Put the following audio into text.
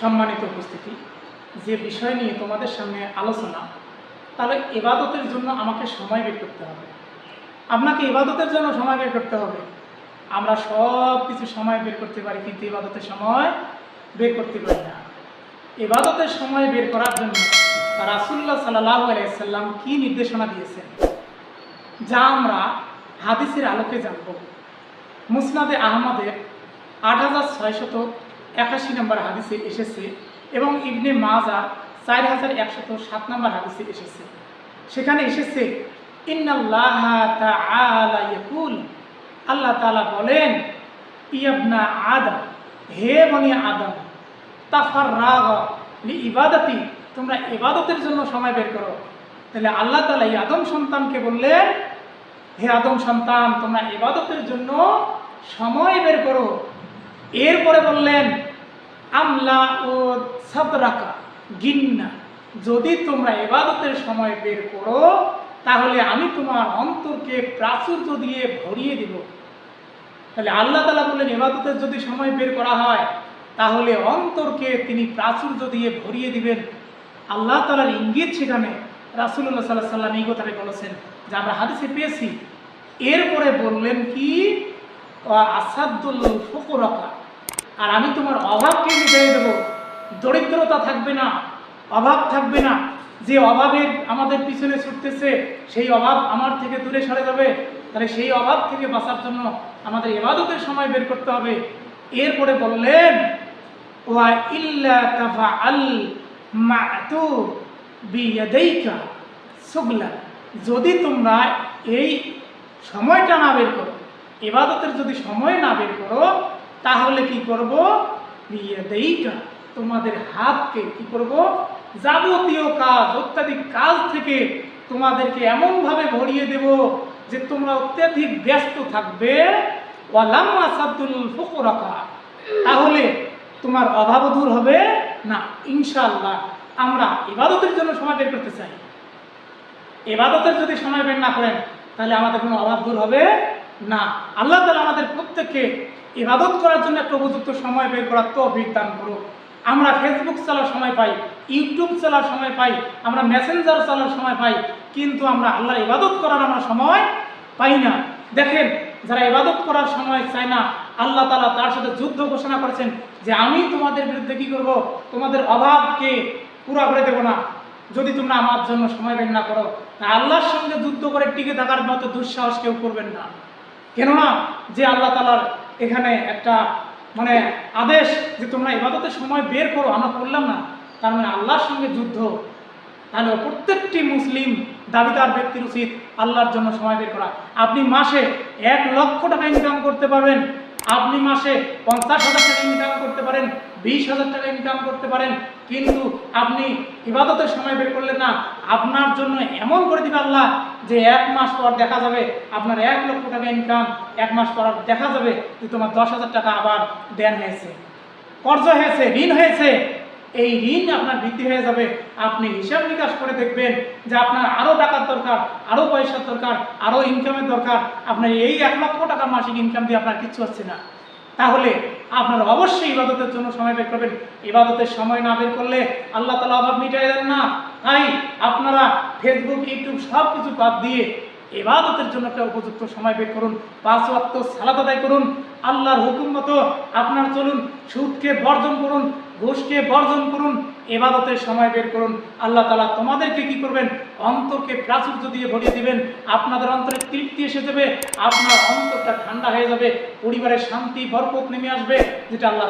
সম্মানিত উপস্থিতি, যে বিষয় নিয়ে তোমাদের সামনে আলোচনা, তাহলে এবাদতের জন্য আমাকে সময় বের করতে হবে। আপনাকে ইবাদতের জন্য সময় বের করতে হবে। আমরা সব কিছু সময় বের করতে পারি, কিন্তু ইবাদতের সময় বের করতে পারি না। এবাদতের সময় বের করার জন্য রাসুল্লাহ সাল্লাহ আলাইসাল্লাম কি নির্দেশনা দিয়েছেন? যা আমরা হাদিসের আলোকে জানব। মুসনাদে আহমদের আট হাজার ছয়শত একাশি নম্বর হাদিসে এসেছে এবং ইবনে মাজা চার হাজার একশত সাত নম্বর হাদিসে এসেছে। সেখানে এসেছে, ইন্নাল্লাহ ইয়াকুল। আল্লাহ তাআলা বলেন ইয়াবনা আদম, হে বনি আদম তাফার রাগ ইবাদতি, তোমরা ইবাদতের জন্য সময় বের করো। তাহলে আল্লাহ এই আদম সন্তানকে বললেন, হে আদম সন্তান, তোমরা ইবাদতের জন্য সময় বের করো। এরপরে বললেন আমলা ও সাদরাকা গিন্না। যদি তোমরা এবাদতের সময় বের করো, তাহলে আমি তোমার অন্তরকে প্রাচুর্য দিয়ে ভরিয়ে দিব। তাহলে আল্লাহ তালা বললেন, এবাদতের যদি সময় বের করা হয়, তাহলে অন্তরকে তিনি প্রাচুর্য দিয়ে ভরিয়ে দিবেন। আল্লাহ তালার ইঙ্গিত সেখানে রাসুল্লাহ সাল্লাহ সাল্লাম এই কথাটা বলেছেন, যে আমরা হাদিসে পেয়েছি। এরপরে বললেন কি? আসাদুল ফকুরকা আর আমি তোমার অভাবকে মিটিয়ে দেবো। দরিদ্রতা থাকবে না, অভাব থাকবে না। যে অভাবের আমাদের পিছনে ছুটতেছে, সেই অভাব আমার থেকে দূরে সরে যাবে। তাহলে সেই অভাব থেকে বাঁচার জন্য আমাদের এবাদতের সময় বের করতে হবে। এরপরে বললেন, ওয়া ইল্লা তাফা আল সুগলা। যদি তোমরা এই সময়টা না বের করো এবাদতের যদি সময় না বের করো তাহলে কি করব? বিয়াদাইকা তোমাদের হাতকে কি করব? যাবতীয় কাজ, অত্যাধিক কাজ থেকে তোমাদেরকে এমনভাবে ভরিয়ে দেব যে তোমরা অত্যাধিক ব্যস্ত থাকবে। ওয়ালাম আসাদুল ফুকুরাকা। তাহলে তোমার অভাব দূর হবে না। ইনশাল্লাহ আমরা ইবাদতের জন্য সময় বের করতে চাই। এবাদতের যদি সময় বের না করেন, তাহলে আমাদের কোনো অভাব দূর হবে না, আল্লাহ তালা আমাদের প্রত্যেককে ইবাদত করার জন্য একটা উপযুক্ত সময় বের করার তো দান করুক। আমরা ফেসবুক চালার সময় পাই ইউটিউব চালার সময় পাই, আমরা মেসেঞ্জার চালার সময় পাই, কিন্তু আমরা আল্লাহ ইবাদত করার আমরা সময় পাই না। দেখেন, যারা ইবাদত করার সময় চায় না, আল্লাহ তালা তার সাথে যুদ্ধ ঘোষণা করেছেন যে আমি তোমাদের বিরুদ্ধে কি করব? তোমাদের অভাবকে পুরা করে দেবো না। যদি তোমরা আমার জন্য সময় বের না করো, তা আল্লাহর সঙ্গে যুদ্ধ করে টিকে থাকার মতো দুঃসাহস কেউ করবেন না। কেননা যে আল্লাহ তালার এখানে একটা মানে আদেশ যে তোমরা ইবাদতের সময় বের করো, আমরা করলাম না। তার মানে আল্লাহর সঙ্গে যুদ্ধ। তাহলে প্রত্যেকটি মুসলিম দাবিদার ব্যক্তির উচিত আল্লাহর জন্য সময় বের করা। আপনি মাসে এক লক্ষ টাকা ইনকাম করতে পারবেন। আপনি মাসে পঞ্চাশ হাজার টাকা ইনকাম করতে পারেন, বিশ হাজার টাকা ইনকাম করতে পারেন, কিন্তু আপনি ইবাদতের সময় বের করলেন না, আপনার জন্য এমন করে দিবে আল্লাহ যে এক মাস পর দেখা যাবে আপনার এক লক্ষ টাকা ইনকাম এক মাস পর দেখা যাবে যে তোমার দশ হাজার টাকা আবার দেন হয়েছে, কর্জ হয়েছে, ঋণ হয়েছে। এই ঋণ আপনার বৃদ্ধি হয়ে যাবে। আপনি হিসাব নিকাশ করে দেখবেন যে আপনার আরও টাকার দরকার আরও পয়সার দরকার আরও ইনকামের দরকার। আপনার এই এক লক্ষ টাকা মাসিক ইনকাম দিয়ে আপনার কিচ্ছু হচ্ছে না। তাহলে আপনার অবশ্যই ইবাদতের জন্য সময় বের করবেন। ইবাদতের সময় না বের করলে আল্লাহ তালা অভাব মিটাই দেন না। তাই আপনারা ফেসবুক ইউটিউব সব কিছু বাদ দিয়ে এবাদতের জন্য একটা উপযুক্ত সময় বের করুন। পাঁচ ওয়াক্ত সালাত আদায় করুন। আল্লাহর হুকুম মতো আপনার চলুন, সুদকে বর্জন করুন। ঘুষকে বর্জন করুন এবাদতের সময় বের করুন। আল্লাহ তালা তোমাদেরকে কি করবেন? অন্তরকে প্রাচুর্য দিয়ে ভরিয়ে দিবেন। আপনাদের অন্তরে তৃপ্তি এসে যাবে, আপনার অন্তরটা ঠান্ডা হয়ে যাবে, পরিবারের শান্তি, বরকত নেমে আসবে, যেটা আল্লাহ